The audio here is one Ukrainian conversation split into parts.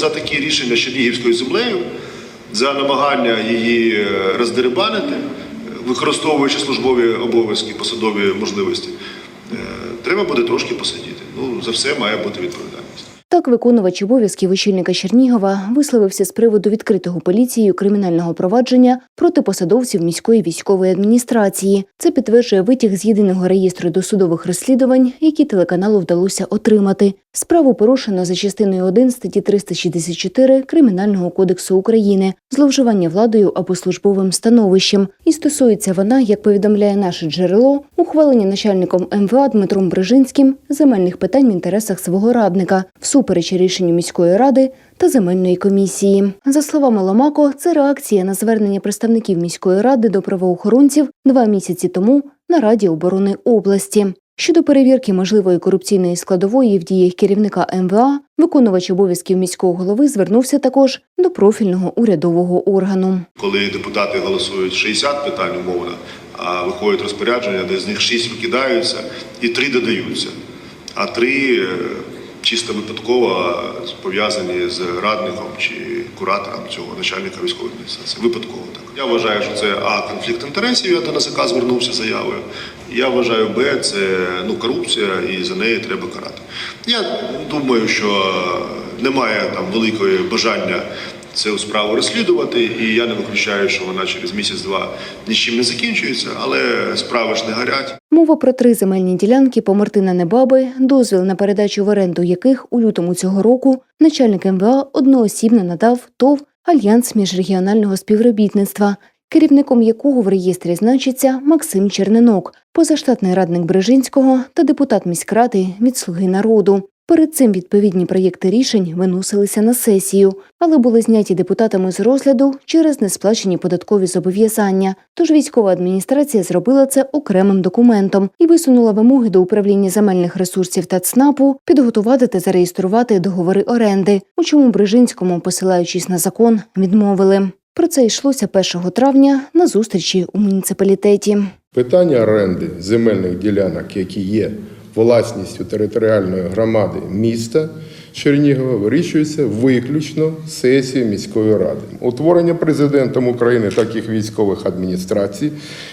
за такі рішення Чернігівською землею, за намагання її е, роздерибанити, використовуючи службові обов'язки, посадові можливості, е, треба буде трошки посидіти. Ну, за все має бути відповідальність. Так, виконувач обов'язків очільника Чернігова висловився з приводу відкритого поліцією кримінального провадження проти посадовців міської військової адміністрації. Це підтверджує витяг з єдиного реєстру досудових розслідувань, які телеканалу вдалося отримати. Справу порушено за частиною 1 статті 364 Кримінального кодексу України зловживання владою або службовим становищем. І стосується вона, як повідомляє наше джерело, ухвалення начальником МВА Дмитром Брижинським земельних питань в інтересах свого радника, всупереч рішенню міської ради та земельної комісії. За словами Ломако, це реакція на звернення представників міської ради до правоохоронців два місяці тому на Раді оборони області. Щодо перевірки можливої корупційної складової в діях керівника МВА, виконувач обов'язків міського голови звернувся також до профільного урядового органу. Коли депутати голосують 60 питань умовно, а виходять розпорядження, де з них 6 викидаються і 3 додаються, а 3 е, чисто випадково пов'язані з радником чи куратором цього начальника військової адміністрації. Випадково так. Я вважаю, що це А конфлікт інтересів. Я до НАЗК звернувся заявою. Я вважаю, Б це ну корупція, і за неї треба карати. Я думаю, що немає там великої бажання цю справу розслідувати, і я не виключаю, що вона через місяць-два нічим не закінчується, але справи ж не горять. Мова про три земельні ділянки по Мартина Небаби, дозвіл на передачу в оренду яких у лютому цього року начальник МВА одноосібно надав ТОВ Альянс міжрегіонального співробітництва, керівником якого в реєстрі значиться Максим Черненок, позаштатний радник Брижинського та депутат міськради від Слуги народу. Перед цим відповідні проєкти рішень виносилися на сесію, але були зняті депутатами з розгляду через несплачені податкові зобов'язання. Тож військова адміністрація зробила це окремим документом і висунула вимоги до управління земельних ресурсів та ЦНАПу підготувати та зареєструвати договори оренди, у чому Брижинському, посилаючись на закон, відмовили. Про це йшлося 1 травня на зустрічі у муніципалітеті. Питання оренди земельних ділянок, які є власністю територіальної громади міста Чернігова, вирішується виключно сесією міської ради. Утворення президентом України таких військових адміністрацій,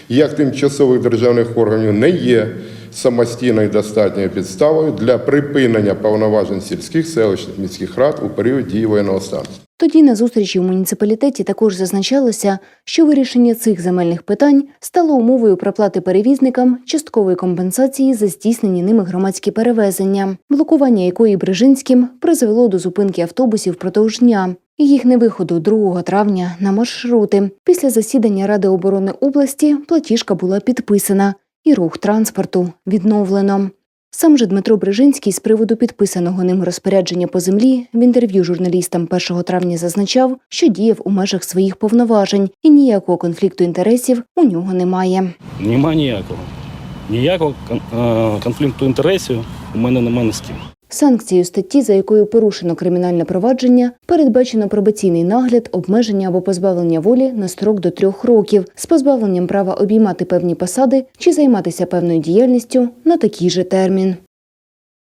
як тимчасових державних органів, не є самостійною достатньою підставою для припинення повноважень сільських селищних міських рад у період дії воєнного стану. Тоді на зустрічі у муніципалітеті також зазначалося, що вирішення цих земельних питань стало умовою проплати перевізникам часткової компенсації за здійснені ними громадські перевезення, блокування якої Брижинським призвело до зупинки автобусів впродовж дня. і Їх невиходу 2 травня на маршрути. Після засідання Ради оборони області платіжка була підписана, і рух транспорту відновлено. Сам же Дмитро Брижинський з приводу підписаного ним розпорядження по землі в інтерв'ю журналістам 1 травня зазначав, що діяв у межах своїх повноважень і ніякого конфлікту інтересів у нього немає. Нема ніякого. Ніякого е, конфлікту інтересів у мене немає з ким. Санкцією статті, за якою порушено кримінальне провадження, передбачено пробаційний нагляд, обмеження або позбавлення волі на строк до трьох років з позбавленням права обіймати певні посади чи займатися певною діяльністю на такий же термін.